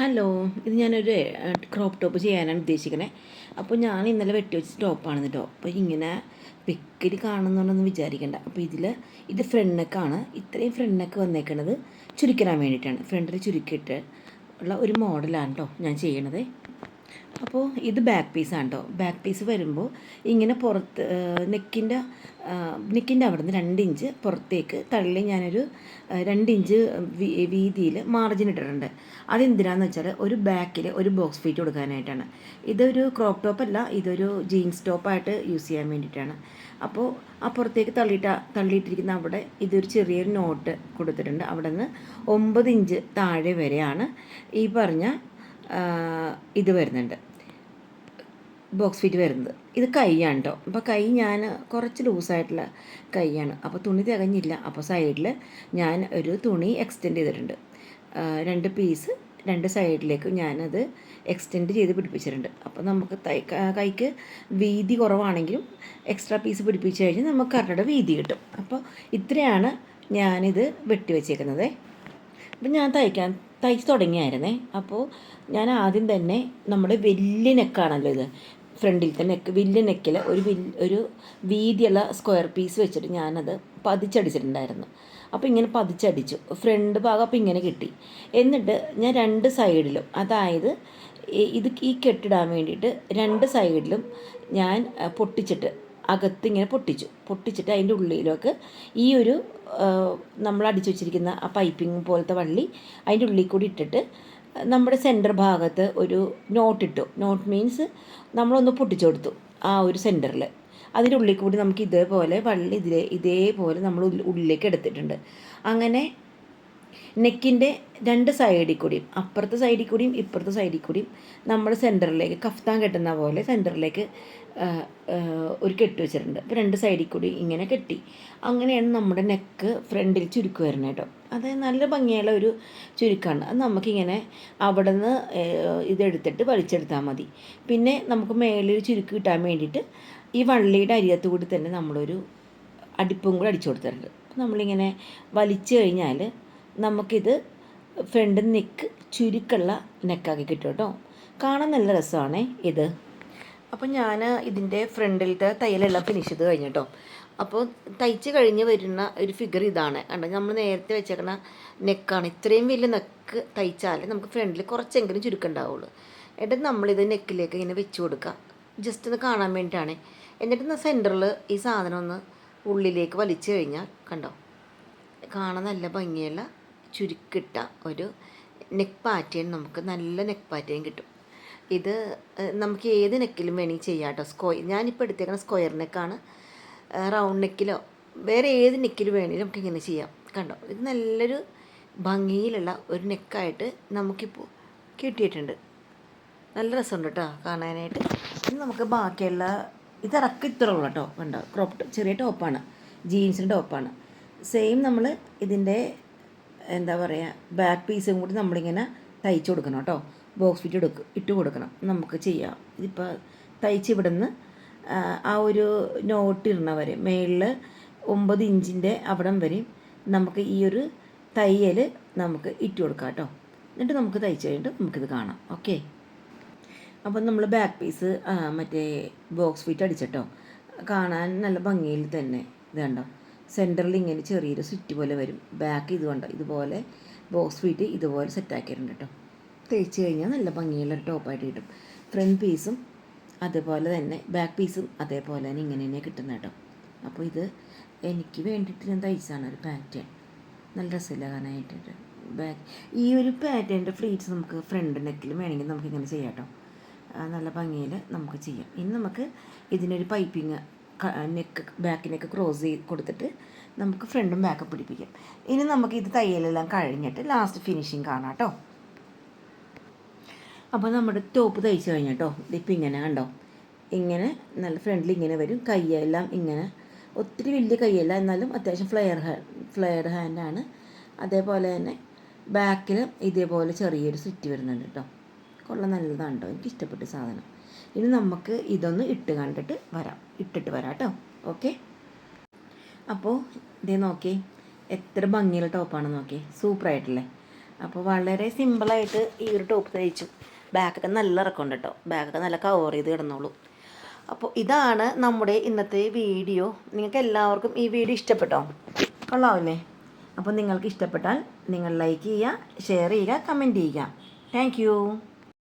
Hello ഇത് ഞാനൊരു crop top ചെയ്യാനാണ് ഉദ്ദേശിക്കുന്നത് അപ്പോൾ ഞാൻ ഇന്നലെ വെട്ടി വെച്ച ടോപ്പാണ് കേട്ടോ അപ്പോൾ ഇങ്ങനെ പിക്കിൽ കാണുന്നുണ്ടെന്ന് വിചാരിക്കേണ്ട. അപ്പോൾ ഇതിൽ ഇത് ഫ്രണ്ട് ഇത്രയും ഫ്രണ്ട് നെക്ക് വന്നേക്കണത് ചുരുക്കിടാൻ വേണ്ടിയിട്ടാണ് ഫ്രണ്ടിൽ ചുരുക്കിയിട്ട് ഉള്ള ഒരു മോഡലാണ് കേട്ടോ ഞാൻ ചെയ്യണത്. അപ്പോൾ ഇത് ബാക്ക് പീസാണ് കേട്ടോ ബാക്ക് പീസ് വരുമ്പോൾ ഇങ്ങനെ പുറത്ത് നെക്കിന്റെ നെക്കിന്റെ അവിടെ നിന്ന് രണ്ട് ഇഞ്ച് പുറത്തേക്ക് തള്ളി ഞാനൊരു രണ്ട് ഇഞ്ച് വീതിയിൽ മാർജിൻ ഇട്ടിട്ടുണ്ട്. അതെന്തിനാന്ന് വെച്ചാൽ ഒരു ബാക്കിൽ ഒരു ബോക്സ് ഫീറ്റ് കൊടുക്കാനായിട്ടാണ്. ഇതൊരു ക്രോപ്പ് ടോപ്പ് അല്ല ഇതൊരു ജീൻസ് ടോപ്പായിട്ട് യൂസ് ചെയ്യാൻ വേണ്ടിയിട്ടാണ്. അപ്പോൾ അപ്പുറത്തേക്ക് തള്ളിയിട്ട തള്ളിയിട്ടിരിക്കുന്ന അവിടെ ഇതൊരു ചെറിയൊരു നോട്ട് കൊടുത്തിട്ടുണ്ട്. അവിടെ നിന്ന് ഒമ്പത് ഇഞ്ച് താഴെ വരെയാണ് ഈ പറഞ്ഞ ഇത് വരുന്നുണ്ട്. ബോക്സ് ഫിറ്റ് വരുന്നത്. ഇത് കൈയാണ് കേട്ടോ അപ്പോൾ കൈ ഞാൻ കുറച്ച് ലൂസായിട്ടുള്ള കൈയാണ്. അപ്പോൾ തുണി തികഞ്ഞില്ല. അപ്പോൾ സൈഡിൽ ഞാൻ ഒരു തുണി എക്സ്റ്റെൻഡ് ചെയ്തിട്ടുണ്ട്. രണ്ട് പീസ് രണ്ട് സൈഡിലേക്ക് ഞാനത് എക്സ്റ്റെൻഡ് ചെയ്ത് പിടിപ്പിച്ചിട്ടുണ്ട്. അപ്പോൾ നമുക്ക് തൈ കൈക്ക് വീതി കുറവാണെങ്കിലും എക്സ്ട്രാ പീസ് പിടിപ്പിച്ച് കഴിഞ്ഞാൽ നമുക്ക് കറക്റ്റ് വീതി കിട്ടും. അപ്പോൾ ഇത്രയാണ് ഞാനിത് വെട്ടി വെച്ചേക്കുന്നത്. അപ്പം ഞാൻ തയ്ക്കാൻ തയ്ച്ച് തുടങ്ങിയായിരുന്നേ. അപ്പോൾ ഞാൻ ആദ്യം തന്നെ നമ്മുടെ വലിയ നെക്കാണല്ലോ ഇത്. ഫ്രണ്ടിലത്തെ നെക്ക് വലിയ നെക്കിൽ ഒരു വിൽ ഒരു വീതിയുള്ള സ്ക്വയർ പീസ് വെച്ചിട്ട് ഞാനത് പതിച്ചടിച്ചിട്ടുണ്ടായിരുന്നു. അപ്പോൾ ഇങ്ങനെ പതിച്ചടിച്ചു. ഫ്രണ്ട് ഭാഗം അപ്പോൾ ഇങ്ങനെ കിട്ടി. എന്നിട്ട് ഞാൻ രണ്ട് സൈഡിലും അതായത് ഇത് ഈ കെട്ടിടാൻ വേണ്ടിയിട്ട് രണ്ട് സൈഡിലും ഞാൻ പൊട്ടിച്ചിട്ട് അകത്ത് ഇങ്ങനെ പൊട്ടിച്ചു. പൊട്ടിച്ചിട്ട് അതിന്റെ ഉള്ളിലൊക്കെ ഈ ഒരു നമ്മൾ അടിച്ചു വെച്ചിരിക്കുന്ന ആ പൈപ്പിംഗ് പോലത്തെ വള്ളി അതിന്റെ ഉള്ളിൽ കൂടി ഇട്ടിട്ട് നമ്മുടെ സെന്റർ ഭാഗത്ത് ഒരു നോട്ട് ഇട്ടു. നോട്ട് മീൻസ് നമ്മളൊന്ന് പൊട്ടിച്ചു കൊടുത്തു ആ ഒരു സെന്ററിൽ അതിന്റെ ഉള്ളിൽ കൂടി നമുക്ക് ഇതേപോലെ വള്ളി ഇതിലെ ഇതേപോലെ നമ്മൾ ഉള്ളിലേക്ക് എടുത്തിട്ടുണ്ട്. അങ്ങനെ നെക്കിന്റെ രണ്ട് സൈഡിൽ കൂടിയും അപ്പുറത്തെ സൈഡിൽ കൂടിയും ഇപ്പുറത്തെ സൈഡിൽ കൂടിയും നമ്മൾ സെന്ററിലേക്ക് കഫ്താൻ കെട്ടുന്ന പോലെ സെന്ററിലേക്ക് ഒരു കെട്ടി വെച്ചിട്ടുണ്ട്. അപ്പോൾ രണ്ട് സൈഡിൽ കൂടി ഇങ്ങനെ കെട്ടി. അങ്ങനെയാണ് നമ്മുടെ നെക്ക് ഫ്രണ്ടിൽ ചുരുക്ക് വരുന്നത് കേട്ടോ. അത് നല്ല ഭംഗിയുള്ള ഒരു ചുരുക്കാണ്. അത് നമുക്കിങ്ങനെ അവിടെ നിന്ന് ഇതെടുത്തിട്ട് വലിച്ചെടുത്താൽ മതി. പിന്നെ നമുക്ക് മേളിൽ ചുരുക്ക് കിട്ടാൻ വേണ്ടിയിട്ട് ഈ വള്ളിയുടെ അരികത്ത് കൂടി തന്നെ നമ്മളൊരു അടിപ്പും കൂടി അടിച്ചു കൊടുത്തിട്ടുണ്ട്. നമ്മളിങ്ങനെ വലിച്ചു കഴിഞ്ഞാൽ നമുക്കിത് ഫ്രണ്ട് നെക്ക് ചുരുക്കുള്ള നെക്കാക്കി കിട്ടും കേട്ടോ. കാണാൻ നല്ല രസമാണേ ഇത്. അപ്പോൾ ഞാൻ ഇതിന്റെ ഫ്രണ്ടിലത്തെ തയ്യലെല്ലാം ഫിനിഷ് ചെയ്ത് കഴിഞ്ഞു കേട്ടോ. അപ്പോൾ തയ്ച്ച് കഴിഞ്ഞ് വരുന്ന ഒരു ഫിഗർ ഇതാണ്. കണ്ടോ? നമ്മൾ നേരത്തെ വെച്ചേക്കണ നെക്കാണ് ഇത്രയും വലിയ നെക്ക് തയ്ച്ചാൽ നമുക്ക് ഫ്രണ്ടിൽ കുറച്ചെങ്കിലും ചുരുക്കുണ്ടാവുള്ളൂ എന്നിട്ട് നമ്മളിത് നെക്കിലേക്ക് ഇങ്ങനെ വെച്ച് കൊടുക്കുക ജസ്റ്റ് ഒന്ന് കാണാൻ വേണ്ടിയിട്ടാണ്. എന്നിട്ട് സെന്ററിൽ ഈ സാധനം ഒന്ന് ഉള്ളിലേക്ക് വലിച്ചു കഴിഞ്ഞാൽ കണ്ടോ? കാണാൻ നല്ല ഭംഗിയുള്ള ചുരുക്കിട്ട ഒരു നെക്ക് പാറ്റേൺ നമുക്ക് നല്ല നെക്ക് പാറ്റേൺ കിട്ടും. ഇത് നമുക്ക് ഏത് നെക്കിലും വേണമെങ്കിൽ ചെയ്യാം കേട്ടോ സ്ക്വയർ ഞാനിപ്പോൾ എടുത്തേക്കണ സ്ക്വയർ നെക്കാണ് റൗണ്ട് നെക്കിലോ വേറെ ഏത് നെക്കിൽ വേണമെങ്കിലും നമുക്ക് ഇങ്ങനെ ചെയ്യാം. കണ്ടോ? ഇത് നല്ലൊരു ഭംഗിയിലുള്ള ഒരു നെക്കായിട്ട് നമുക്കിപ്പോൾ കിട്ടിയിട്ടുണ്ട്. നല്ല രസമുണ്ട് കേട്ടോ കാണാനായിട്ട്. ഇനി നമുക്ക് ബാക്കിയുള്ള ഇത് ഇറക്കം ഇത്ര ഉള്ളൂ കേട്ടോ കണ്ടോ? ക്രോപ്പ് ചെറിയ ടോപ്പാണ് ജീൻസിന്റെ ടോപ്പാണ് സെയിം നമ്മൾ ഇതിന്റെ എന്താ പറയുക ബാക്ക് പീസും കൂടി നമ്മളിങ്ങനെ തയ്ച്ച് കൊടുക്കണം കേട്ടോ. ബോക്സ് ഫിറ്റ് എടുക്ക് ഇട്ട് കൊടുക്കണം. നമുക്ക് ചെയ്യാം. ഇതിപ്പോൾ തയ്ച്ച് ഇവിടുന്ന് ആ, ഒരു നോട്ട് ഇടണ വരെ മേളിൽ ഒമ്പത് ഇഞ്ചിന്റെ അവിടം വരെയും നമുക്ക് ഈ ഒരു തയ്യൽ നമുക്ക് ഇട്ട് കൊടുക്കാം കേട്ടോ. എന്നിട്ട് നമുക്ക് തയ്ച്ച് കഴിഞ്ഞിട്ട് നമുക്കിത് കാണാം. ഓക്കെ അപ്പം നമ്മൾ ബാക്ക് പീസ് മറ്റേ ബോക്സ് ഫിറ്റ് അടിച്ചിട്ടോ. കാണാൻ നല്ല ഭംഗിയിൽ തന്നെ ഇത് കണ്ടോ സെന്ററിൽ ഇങ്ങനെ ചെറിയൊരു സ്വിറ്റ് പോലെ വരും. ബാക്ക് ഇത് കണ്ടോ? ഇതുപോലെ ബോക്സ് ഫീറ്റ് ഇതുപോലെ സെറ്റാക്കിയിട്ടുണ്ട് കേട്ടോ തേച്ച് കഴിഞ്ഞാൽ നല്ല ഭംഗിയുള്ള ടോപ്പായിട്ട് കിട്ടും. ഫ്രണ്ട് പീസും അതുപോലെ തന്നെ ബാക്ക് പീസും അതേപോലെ തന്നെ ഇങ്ങനെ തന്നെ കിട്ടുന്നത് കേട്ടോ അപ്പോൾ ഇത് എനിക്ക് വേണ്ടിയിട്ട് ഞാൻ തയ്ച്ചാണ് ഒരു പാറ്റേൺ നല്ല രസമില്ല കാണാനായിട്ട്. ബാക്ക് ഈ ഒരു പാറ്റേണിന്റെ ഫ്ലീറ്റ്സ് നമുക്ക് ഫ്രണ്ട് നെക്കിലും വേണമെങ്കിൽ നമുക്ക് ഇങ്ങനെ ചെയ്യാം കേട്ടോ നല്ല ഭംഗിയിൽ നമുക്ക് ചെയ്യാം. ഇനി നമുക്ക് ഇതിനൊരു പൈപ്പിങ് നെക്ക് ബാക്കിനൊക്കെ ക്രോസ് ചെയ്ത് കൊടുത്തിട്ട് നമുക്ക് ഫ്രണ്ടും ബാക്കും പിടിപ്പിക്കാം. ഇനി നമുക്ക് ഇത് തയ്യലെല്ലാം കഴിഞ്ഞിട്ട് ലാസ്റ്റ് ഫിനിഷിങ് കാണാം കേട്ടോ. അപ്പോൾ നമ്മുടെ ടോപ്പ് തയ്ച്ച് കഴിഞ്ഞിട്ടോ ഇതിപ്പോൾ ഇങ്ങനെ കണ്ടോ? ഇങ്ങനെ നല്ല ഫ്രണ്ടിൽ ഇങ്ങനെ വരും. കൈയെല്ലാം ഇങ്ങനെ ഒത്തിരി വലിയ കൈയല്ല എന്നാലും അത്യാവശ്യം ഫ്ലെയർ ഫ്ലെയർ ഹാൻഡാണ് അതേപോലെ തന്നെ ബാക്കിലും ഇതേപോലെ ചെറിയൊരു സ്വിറ്റ് വരുന്നുണ്ട് കേട്ടോ. കൊള്ളാം നല്ലതാണ് കേട്ടോ എനിക്ക് ഇഷ്ടപ്പെട്ട സാധനം. ഇനി നമുക്ക് ഇതൊന്ന് ഇട്ട് കണ്ടിട്ട് വരാം. ഇട്ടിട്ട് വരാം കേട്ടോ. ഓക്കെ? അപ്പോൾ ഇതേ നോക്കി എത്ര ഭംഗിയുള്ള ടോപ്പാണ് നോക്കി സൂപ്പറായിട്ടല്ലേ? അപ്പോൾ വളരെ സിമ്പിളായിട്ട് ഈ ഒരു ടോപ്പ് തയ്ച്ചു. ബാക്കൊക്കെ നല്ല ഇറക്കമുണ്ട് കേട്ടോ. ബാക്കൊക്കെ നല്ല കവർ ചെയ്ത് കിടന്നോളൂ. അപ്പോൾ ഇതാണ് നമ്മുടെ ഇന്നത്തെ വീഡിയോ. നിങ്ങൾക്ക് എല്ലാവർക്കും ഈ വീഡിയോ ഇഷ്ടപ്പെട്ടോ? കൊള്ളാവില്ലേ? അപ്പോൾ നിങ്ങൾക്ക് ഇഷ്ടപ്പെട്ടാൽ നിങ്ങൾ ലൈക്ക് ചെയ്യുക ഷെയർ ചെയ്യുക കമന്റ് ചെയ്യുക. താങ്ക്